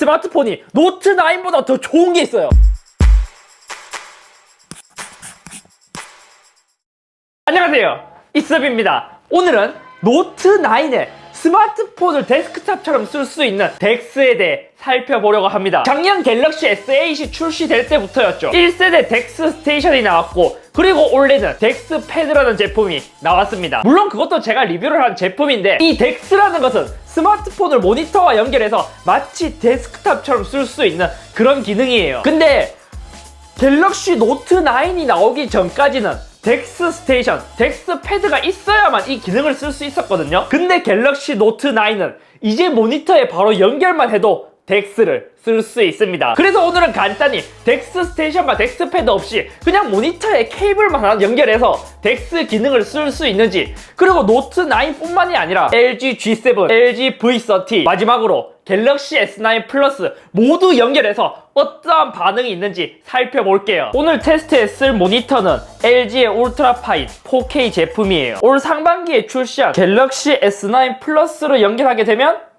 스마트폰이 노트 9보다 더 좋은 게 있어요. 안녕하세요. 이섭입니다. 오늘은 노트 9의 스마트폰을 데스크탑처럼 쓸 수 있는 덱스에 대해 살펴보려고 합니다. 작년 갤럭시 S8이 출시될 때부터였죠. 1세대 덱스 스테이션이 나왔고 그리고 올해는 덱스 패드라는 제품이 나왔습니다. 물론 그것도 제가 리뷰를 한 제품인데 이 덱스라는 것은 스마트폰을 모니터와 연결해서 마치 데스크탑처럼 쓸 수 있는 그런 기능이에요. 근데 갤럭시 노트 9이 나오기 전까지는 덱스 스테이션, 덱스 패드가 있어야만 이 기능을 쓸 수 있었거든요. 근데 갤럭시 노트 9은 이제 모니터에 바로 연결만 해도 덱스를 쓸 수 있습니다. 그래서 오늘은 간단히 덱스 스테이션과 덱스 패드 없이 그냥 모니터에 케이블만 하나 연결해서 덱스 기능을 쓸 수 있는지 그리고 노트 9뿐만이 아니라 LG G7, LG V30 마지막으로 갤럭시 S9 플러스 모두 연결해서 어떠한 반응이 있는지 살펴볼게요. 오늘 테스트에 쓸 모니터는 LG의 울트라파인 4K 제품이에요. 올 상반기에 출시한 갤럭시 S9 플러스로 연결하게 되면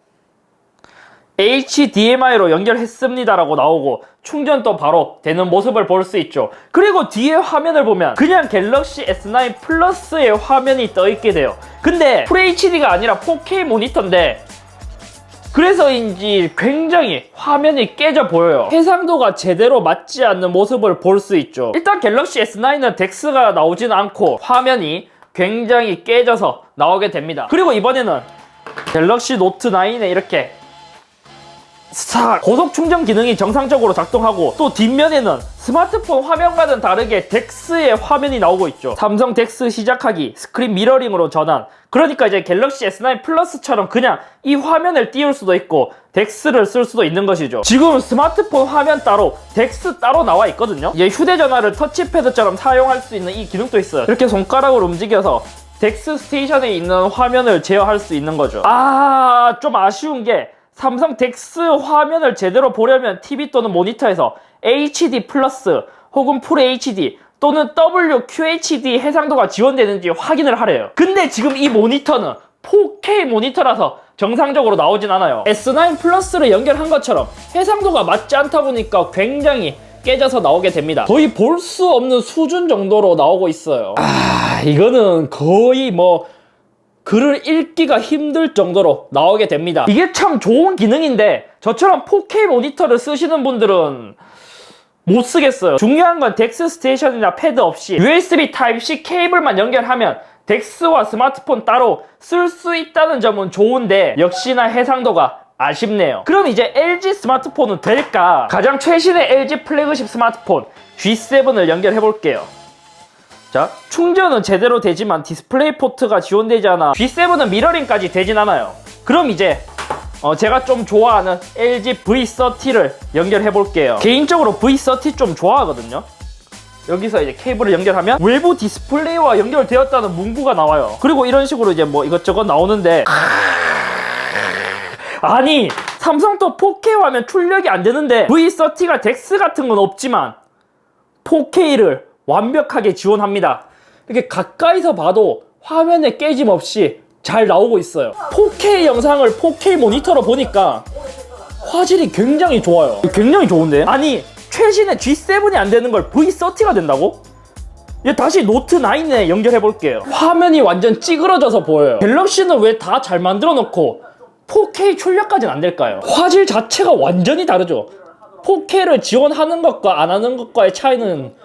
HDMI로 연결했습니다라고 나오고 충전도 바로 되는 모습을 볼 수 있죠. 그리고 뒤에 화면을 보면 그냥 갤럭시 S9 플러스의 화면이 떠 있게 돼요. 근데 FHD가 아니라 4K 모니터인데 그래서인지 굉장히 화면이 깨져 보여요. 해상도가 제대로 맞지 않는 모습을 볼 수 있죠. 일단 갤럭시 S9은 덱스가 나오진 않고 화면이 굉장히 깨져서 나오게 됩니다. 그리고 이번에는 갤럭시 노트 9에 이렇게 싹 고속 충전 기능이 정상적으로 작동하고 또 뒷면에는 스마트폰 화면과는 다르게 덱스의 화면이 나오고 있죠. 삼성 덱스 시작하기 스크린 미러링으로 전환. 그러니까 이제 갤럭시 S9 플러스처럼 그냥 이 화면을 띄울 수도 있고 덱스를 쓸 수도 있는 것이죠. 지금 스마트폰 화면 따로 덱스 따로 나와 있거든요. 이제 휴대전화를 터치패드처럼 사용할 수 있는 이 기능도 있어요. 이렇게 손가락으로 움직여서 덱스 스테이션에 있는 화면을 제어할 수 있는 거죠. 아, 좀 아쉬운 게 삼성 덱스 화면을 제대로 보려면 TV 또는 모니터에서 HD 플러스 혹은 풀 HD 또는 WQHD 해상도가 지원되는지 확인을 하래요. 근데 지금 이 모니터는 4K 모니터라서 정상적으로 나오진 않아요. S9 플러스를 연결한 것처럼 해상도가 맞지 않다 보니까 굉장히 깨져서 나오게 됩니다. 거의 볼 수 없는 수준 정도로 나오고 있어요. 아, 이거는 거의 뭐 글을 읽기가 힘들 정도로 나오게 됩니다. 이게 참 좋은 기능인데 저처럼 4K 모니터를 쓰시는 분들은 못 쓰겠어요. 중요한 건 덱스 스테이션이나 패드 없이 USB Type-C 케이블만 연결하면 덱스와 스마트폰 따로 쓸 수 있다는 점은 좋은데 역시나 해상도가 아쉽네요. 그럼 이제 LG 스마트폰은 될까? 가장 최신의 LG 플래그십 스마트폰 G7을 연결해 볼게요. 자, 충전은 제대로 되지만 디스플레이 포트가 지원되지 않아 G7은 미러링까지 되진 않아요. 그럼 이제 어, 제가 좀 좋아하는 LG V30를 연결해 볼게요. 개인적으로 V30 좀 좋아하거든요. 여기서 이제 케이블을 연결하면 외부 디스플레이와 연결되었다는 문구가 나와요. 그리고 이런 식으로 이제 뭐 이것저것 나오는데 아니 삼성 또 4K 화면 출력이 안 되는데 V30가 덱스 같은 건 없지만 4K를 완벽하게 지원합니다. 이렇게 가까이서 봐도 화면에 깨짐 없이 잘 나오고 있어요. 4K 영상을 4K 모니터로 보니까 화질이 굉장히 좋아요. 굉장히 좋은데? 아니, 최신의 G7이 안 되는 걸 V30가 된다고? 얘 다시 노트 9에 연결해 볼게요. 화면이 완전 찌그러져서 보여요. 갤럭시는 왜 다 잘 만들어 놓고 4K 출력까지는 안 될까요? 화질 자체가 완전히 다르죠. 4K를 지원하는 것과 안 하는 것과의 차이는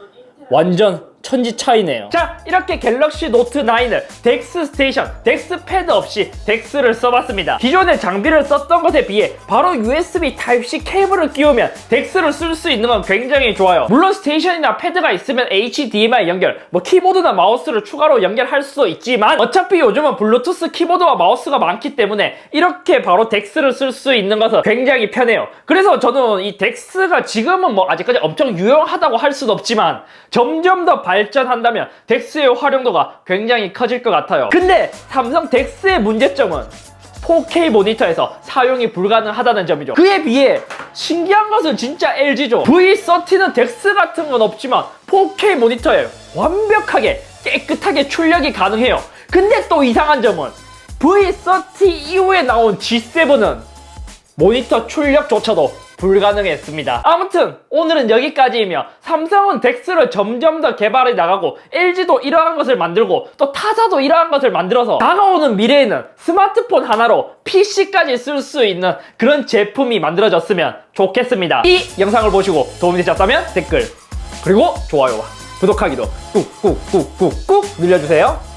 완전 천지 차이네요. 자, 이렇게 갤럭시 노트 9을 덱스 스테이션, 덱스 패드 없이 덱스를 써봤습니다. 기존의 장비를 썼던 것에 비해 바로 USB Type-C 케이블을 끼우면 덱스를 쓸 수 있는 건 굉장히 좋아요. 물론 스테이션이나 패드가 있으면 HDMI 연결, 뭐 키보드나 마우스를 추가로 연결할 수도 있지만 어차피 요즘은 블루투스 키보드와 마우스가 많기 때문에 이렇게 바로 덱스를 쓸 수 있는 것은 굉장히 편해요. 그래서 저는 이 덱스가 지금은 뭐 아직까지 엄청 유용하다고 할 수는 없지만 점점 더 발 전한다면 덱스의 활용도가 굉장히 커질 것 같아요. 근데 삼성 덱스의 문제점은 4K 모니터에서 사용이 불가능하다는 점이죠. 그에 비해 신기한 것은 진짜 LG죠. V30는 덱스 같은 건 없지만 4K 모니터에 완벽하게 깨끗하게 출력이 가능해요. 근데 또 이상한 점은 V30 이후에 나온 G7은 모니터 출력조차도 불가능했습니다. 아무튼 오늘은 여기까지이며 삼성은 덱스를 점점 더 개발해 나가고 LG도 이러한 것을 만들고 또 타사도 이러한 것을 만들어서 다가오는 미래에는 스마트폰 하나로 PC까지 쓸 수 있는 그런 제품이 만들어졌으면 좋겠습니다. 이 영상을 보시고 도움이 되셨다면 댓글 그리고 좋아요와 구독하기도 꾹꾹꾹꾹꾹 눌러주세요.